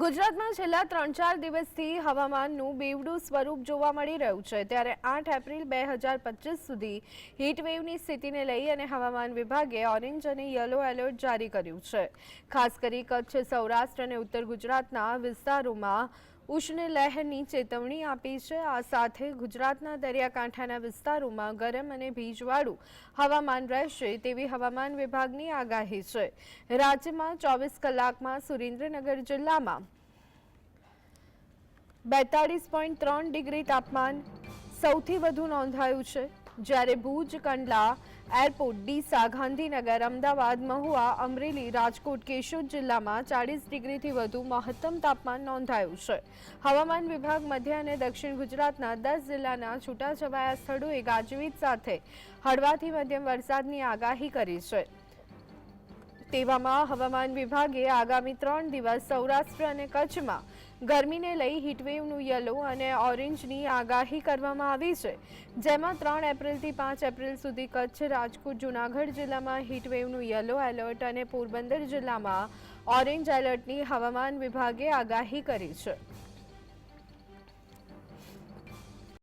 ગુજરાતમાં છેલ્લા ત્રણ ચાર દિવસથી હવામાનનું બેવડું સ્વરૂપ જોવા મળી રહ્યું છે. ત્યારે આઠ એપ્રિલ બે હજાર પચીસ સુધી હીટવેવની સ્થિતિને લઈ અને હવામાન વિભાગે ઓરેન્જ અને યલો એલર્ટ જારી કર્યું છે. ખાસ કરી કચ્છ, સૌરાષ્ટ્ર અને ઉત્તર ગુજરાતના વિસ્તારોમાં ઉષ્ણ લહેરની ચેતવણી આપી છે. આ સાથે ગુજરાતના દરિયાકાંઠાના વિસ્તારોમાં ગરમ અને ભીજવાળું હવામાન રહેશે તેવી હવામાન વિભાગની આગાહી છે. રાજ્યમાં ચોવીસ કલાકમાં સુરેન્દ્રનગર જિલ્લામાં બેતાળીસ પોઈન્ટ ત્રણ ડિગ્રી તાપમાન સૌથી વધુ નોંધાયું છે. જ્યારે ભુજ, કંડલા, એરપોર્ટ, ડીસા, ગાંધીનગર, અમદાવાદ, મહુવા, અમરેલી, રાજકોટ, કેશોદ જિલ્લામાં ચાળીસ ડિગ્રીથી વધુ મહત્તમ તાપમાન નોંધાયું છે. હવામાન વિભાગ મધ્ય અને દક્ષિણ ગુજરાતના દસ જિલ્લાના છૂટાછવાયા સ્થળોએ ગાજવીજ સાથે હળવાથી મધ્યમ વરસાદની આગાહી કરી છે. તેવામાં હવામાન વિભાગે આગામી ત્રણ દિવસ સૌરાષ્ટ્ર અને કચ્છમાં ગરમીને લઈ હીટવેવનું યલો અને ઓરેન્જની આગાહી કરવામાં આવી છે. જેમાં ત્રણ એપ્રિલથી પાંચ એપ્રિલ સુધી કચ્છ, રાજકોટ, જૂનાગઢ જિલ્લામાં હીટવેવનું યલો એલર્ટ અને પોરબંદર જિલ્લામાં ઓરેન્જ એલર્ટની હવામાન વિભાગે આગાહી કરી છે.